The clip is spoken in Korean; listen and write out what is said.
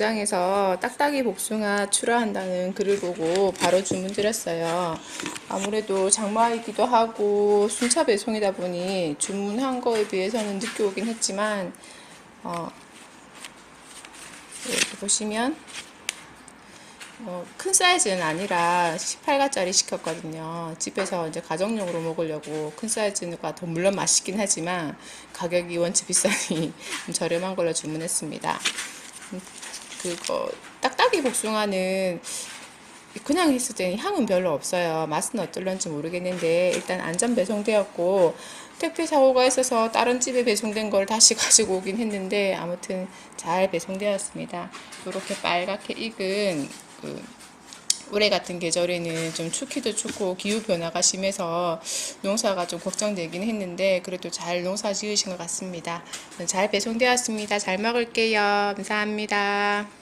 농장에서 딱딱이 복숭아 출하한다는 글을 보고 바로 주문드렸어요. 아무래도 장마이기도 하고 순차 배송이다 보니 주문한 거에 비해서는 늦게 오긴 했지만 어, 이렇게 보시면 어, 큰 사이즈는 아니라 18가짜리 시켰거든요. 집에서 이제 가정용으로 먹으려고 큰 사이즈가 더 물론 맛있긴 하지만 가격이 원체 비싸니 좀 저렴한 걸로 주문했습니다. 음, 그거 딱딱이 복숭아는 그냥 했을 때는 향은 별로 없어요. 맛은 어떨런지 모르겠는데 일단 안전 배송되었고 택배 사고가 있어서 다른 집에 배송된 걸 다시 가지고 오긴 했는데 아무튼 잘 배송되었습니다. 이렇게 빨갛게 익은 그 올해 같은 계절에는 좀 춥기도 춥고 기후 변화가 심해서 농사가 좀 걱정되긴 했는데 그래도 잘 농사 지으신 것 같습니다. 잘 배송되었습니다. 잘 먹을게요. 감사합니다.